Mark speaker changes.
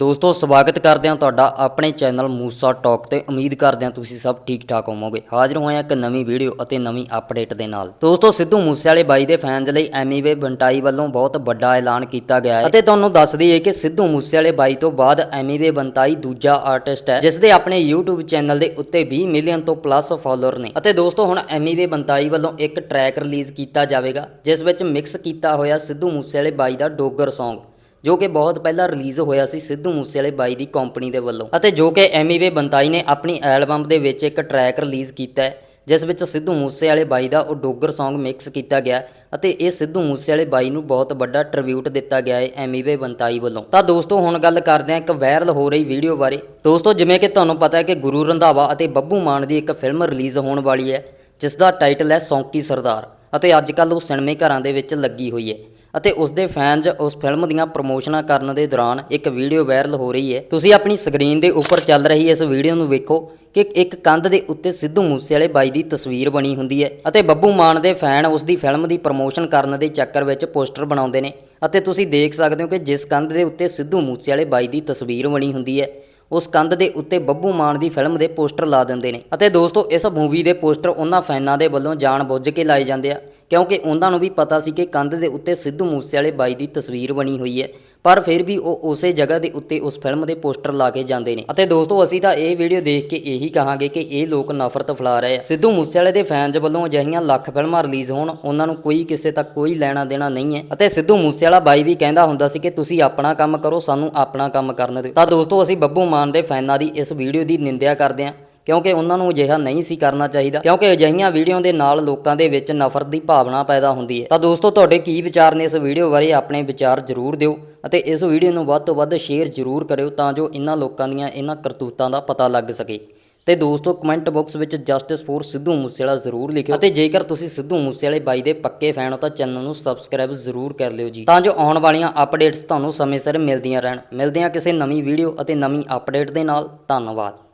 Speaker 1: ਦੋਸਤੋ, ਸਵਾਗਤ ਕਰਦੇ ਹਾਂ ਤੁਹਾਡਾ ਆਪਣੇ ਚੈਨਲ ਮੂਸਾ ਟਾਕ ਤੇ। ਉਮੀਦ ਕਰਦੇ ਹਾਂ ਤੁਸੀਂ ਸਭ ਠੀਕ ਠਾਕ ਹੋਵੋਗੇ। ਹਾਜ਼ਰ ਹੋਏ ਹਾਂ ਇੱਕ ਨਵੀਂ ਵੀਡੀਓ ਅਤੇ ਨਵੀਂ ਅਪਡੇਟ ਦੇ ਨਾਲ। ਦੋਸਤੋ, ਸਿੱਧੂ ਮੂਸੇਵਾਲੇ ਬਾਈ ਦੇ ਫੈਨਸ ਲਈ ਐਮੀਵੇ ਬੰਟਾਈ ਵੱਲੋਂ ਬਹੁਤ ਵੱਡਾ ਐਲਾਨ ਕੀਤਾ ਗਿਆ ਹੈ। ਅਤੇ ਤੁਹਾਨੂੰ ਦੱਸ ਦਈਏ ਕਿ ਸਿੱਧੂ ਮੂਸੇਵਾਲੇ ਬਾਈ ਤੋਂ ਬਾਅਦ ਐਮੀਵੇ ਬੰਟਾਈ ਦੂਜਾ ਆਰਟਿਸਟ ਹੈ ਜਿਸ ਦੇ ਆਪਣੇ YouTube ਚੈਨਲ ਦੇ ਉੱਤੇ 20 ਮਿਲੀਅਨ ਤੋਂ ਪਲੱਸ ਫਾਲੋਅਰ ਨੇ। ਅਤੇ ਦੋਸਤੋ, ਹੁਣ ਐਮੀਵੇ ਬੰਟਾਈ ਵੱਲੋਂ ਇੱਕ ਟਰੈਕ ਰਿਲੀਜ਼ ਕੀਤਾ ਜਾਵੇਗਾ, ਜਿਸ ਵਿੱਚ ਮਿਕਸ ਕੀਤਾ ਹੋਇਆ ਸਿੱਧੂ ਮੂਸੇਵਾਲੇ ਬਾਈ ਦਾ ਡੋਗਰ Song ਜੋ ਕਿ ਬਹੁਤ ਪਹਿਲਾਂ ਰਿਲੀਜ਼ ਹੋਇਆ ਸੀ ਸਿੱਧੂ ਮੂਸੇਵਾਲੇ ਬਾਈ ਦੀ ਕੰਪਨੀ ਦੇ ਵੱਲੋਂ। ਅਤੇ ਜੋ ਕਿ ਐਮੀਵੇ ਬੰਤਾਈ ਨੇ ਆਪਣੀ ਐਲਬਮ ਦੇ ਵਿੱਚ ਇੱਕ ਟਰੈਕ ਰਿਲੀਜ਼ ਕੀਤਾ ਹੈ, ਜਿਸ ਵਿੱਚ ਸਿੱਧੂ ਮੂਸੇਵਾਲੇ ਬਾਈ ਦਾ ਉਹ ਡੋਗਰ Song ਮਿਕਸ ਕੀਤਾ ਗਿਆ ਅਤੇ ਇਹ ਸਿੱਧੂ ਮੂਸੇਵਾਲੇ ਬਾਈ ਨੂੰ ਬਹੁਤ ਵੱਡਾ ਟ੍ਰਿਬਿਊਟ ਦਿੱਤਾ ਗਿਆ ਹੈ ਐਮੀਵੇ ਬੰਤਾਈ ਵੱਲੋਂ। ਤਾਂ ਦੋਸਤੋ, ਹੁਣ ਗੱਲ ਕਰਦੇ ਹਾਂ ਇੱਕ ਵਾਇਰਲ ਹੋ ਰਹੀ ਵੀਡੀਓ ਬਾਰੇ। ਦੋਸਤੋ, ਜਿਵੇਂ ਕਿ ਤੁਹਾਨੂੰ ਪਤਾ ਹੈ ਕਿ ਗੁਰੂ ਰੰਧਾਵਾ ਅਤੇ ਬੱਬੂ ਮਾਨ ਦੀ ਇੱਕ ਫਿਲਮ ਰਿਲੀਜ਼ ਹੋਣ ਵਾਲੀ ਹੈ ਜਿਸ ਦਾ ਟਾਈਟਲ ਹੈ ਸੌਂਕੀ ਸਰਦਾਰ। ਅਤੇ ਅੱਜ ਕੱਲ੍ਹ ਉਹ ਸਿਨੇਮੇ ਘਰਾਂ ਦੇ ਵਿੱਚ ਲੱਗੀ ਹੋਈ ਹੈ। ਅਤੇ ਉਸ ਦੇ ਫੈਨਸ ਉਸ ਫਿਲਮ ਦੀਆਂ ਪ੍ਰਮੋਸ਼ਨਾਂ ਕਰਨ ਦੇ ਦੌਰਾਨ ਇੱਕ ਵੀਡੀਓ ਵਾਇਰਲ ਹੋ ਰਹੀ ਹੈ। ਤੁਸੀਂ ਆਪਣੀ ਸਕਰੀਨ ਦੇ ਉੱਪਰ ਚੱਲ ਰਹੀ ਇਸ ਵੀਡੀਓ ਨੂੰ ਵੇਖੋ ਕਿ ਇੱਕ ਕੰਧ ਦੇ ਉੱਤੇ ਸਿੱਧੂ ਮੂਸੇਵਾਲੇ ਬਾਈ ਦੀ ਤਸਵੀਰ ਬਣੀ ਹੁੰਦੀ ਹੈ ਅਤੇ ਬੱਬੂ ਮਾਨ ਦੇ ਫੈਨ ਉਸ ਦੀ ਫਿਲਮ ਦੀ ਪ੍ਰਮੋਸ਼ਨ ਕਰਨ ਦੇ ਚੱਕਰ ਵਿੱਚ ਪੋਸਟਰ ਬਣਾਉਂਦੇ ਨੇ। ਅਤੇ ਤੁਸੀਂ ਦੇਖ ਸਕਦੇ ਹੋ ਕਿ ਜਿਸ ਕੰਧ ਦੇ ਉੱਤੇ ਸਿੱਧੂ ਮੂਸੇਵਾਲੇ ਬਾਈ ਦੀ ਤਸਵੀਰ ਬਣੀ ਹੁੰਦੀ ਹੈ, ਉਸ ਕੰਧ ਦੇ ਉੱਤੇ ਬੱਬੂ ਮਾਨ ਦੀ ਫਿਲਮ ਦੇ ਪੋਸਟਰ ਲਾ ਦਿੰਦੇ ਨੇ। ਅਤੇ ਦੋਸਤੋ, ਇਸ ਮੂਵੀ ਦੇ ਪੋਸਟਰ ਉਹਨਾਂ ਫੈਨਾਂ ਦੇ ਵੱਲੋਂ ਜਾਣ ਬੁੱਝ ਕੇ ਲਾਏ ਜਾਂਦੇ ਆ। ਕਿਉਂਕਿ ਉਹਨਾਂ ਨੂੰ ਵੀ ਪਤਾ ਸੀ ਕਿ ਕੰਧ ਦੇ ਉੱਤੇ ਸਿੱਧੂ ਮੂਸੇਵਾਲੇ ਬਾਈ ਦੀ ਤਸਵੀਰ ਬਣੀ ਹੋਈ ਹੈ, ਪਰ ਫਿਰ ਵੀ ਉਹ ਉਸੇ ਜਗ੍ਹਾ ਦੇ ਉੱਤੇ ਉਸ ਫਿਲਮ ਦੇ ਪੋਸਟਰ ਲਾ ਕੇ ਜਾਂਦੇ ਨੇ। ਅਤੇ ਦੋਸਤੋ, ਅਸੀਂ ਤਾਂ ਇਹ ਵੀਡੀਓ ਦੇਖ ਕੇ ਇਹੀ ਕਹਾਂਗੇ ਕਿ ਇਹ ਲੋਕ ਨਫ਼ਰਤ ਫੈਲਾ ਰਹੇ ਆ। ਸਿੱਧੂ ਮੂਸੇਵਾਲੇ ਦੇ ਫੈਨਸ ਵੱਲੋਂ ਅਜਿਹੀਆਂ ਲੱਖ ਫਿਲਮਾਂ ਰਿਲੀਜ਼ ਹੋਣ, ਉਹਨਾਂ ਨੂੰ ਕੋਈ ਕਿਸੇ ਤੱਕ ਕੋਈ ਲੈਣਾ ਦੇਣਾ ਨਹੀਂ ਹੈ। ਅਤੇ ਸਿੱਧੂ ਮੂਸੇਵਾਲਾ ਬਾਈ ਵੀ ਕਹਿੰਦਾ ਹੁੰਦਾ ਸੀ ਕਿ ਤੁਸੀਂ ਆਪਣਾ ਕੰਮ ਕਰੋ, ਸਾਨੂੰ ਆਪਣਾ ਕੰਮ ਕਰਨ ਦਿਓ। ਤਾਂ ਦੋਸਤੋ, ਅਸੀਂ ਬੱਬੂ ਮਾਨ ਦੇ ਫੈਨਾਂ ਦੀ ਇਸ ਵੀਡੀਓ ਦੀ ਨਿੰਦਿਆ ਕਰਦੇ ਹਾਂ। ਕਿਉਂਕਿ ਉਹਨਾਂ ਨੂੰ ਅਜਿਹਾ ਨਹੀਂ ਸੀ ਕਰਨਾ ਚਾਹੀਦਾ, ਕਿਉਂਕਿ ਅਜਿਹੀਆਂ ਵੀਡੀਓ ਦੇ ਨਾਲ ਲੋਕਾਂ ਦੇ ਵਿੱਚ ਨਫ਼ਰਤ ਦੀ ਭਾਵਨਾ ਪੈਦਾ ਹੁੰਦੀ ਹੈ। ਤਾਂ ਦੋਸਤੋ, ਤੁਹਾਡੇ ਕੀ ਵਿਚਾਰ ਨੇ ਇਸ ਵੀਡੀਓ ਬਾਰੇ ਆਪਣੇ ਵਿਚਾਰ ਜ਼ਰੂਰ ਦਿਓ ਅਤੇ ਇਸ ਵੀਡੀਓ ਨੂੰ ਵੱਧ ਤੋਂ ਵੱਧ ਸ਼ੇਅਰ ਜ਼ਰੂਰ ਕਰਿਓ ਤਾਂ ਜੋ ਇਹਨਾਂ ਲੋਕਾਂ ਦੀਆਂ ਇਹਨਾਂ ਕਰਤੂਤਾਂ ਦਾ ਪਤਾ ਲੱਗ ਸਕੇ। ਤੇ ਦੋਸਤੋ, ਕਮੈਂਟ ਬਾਕਸ ਵਿੱਚ ਜਸਟਿਸ ਫੋਰ ਸਿੱਧੂ ਮੂਸੇਵਾਲਾ ਜ਼ਰੂਰ ਲਿਖਿਓ ਅਤੇ ਜੇਕਰ ਤੁਸੀਂ ਸਿੱਧੂ ਮੂਸੇਵਾਲੇ ਬਾਈ ਦੇ ਪੱਕੇ ਫੈਨ ਹੋ ਤਾਂ ਚੈਨਲ ਨੂੰ ਸਬਸਕ੍ਰਾਈਬ ਜ਼ਰੂਰ ਕਰ ਲਿਓ ਜੀ। ਤਾਂ ਜੋ ਆਉਣ ਵਾਲੀਆਂ ਅਪਡੇਟਸ ਤੁਹਾਨੂੰ ਸਮੇਂ ਸਿਰ ਮਿਲਦੀਆਂ ਰਹਿਣ। ਮਿਲਦੇ ਹਾਂ ਕਿਸੇ ਨਵੀਂ ਵੀਡੀਓ ਅਤੇ ਨਵੀਂ ਅਪਡੇਟ ਦੇ ਨਾਲ। ਧੰਨਵਾਦ।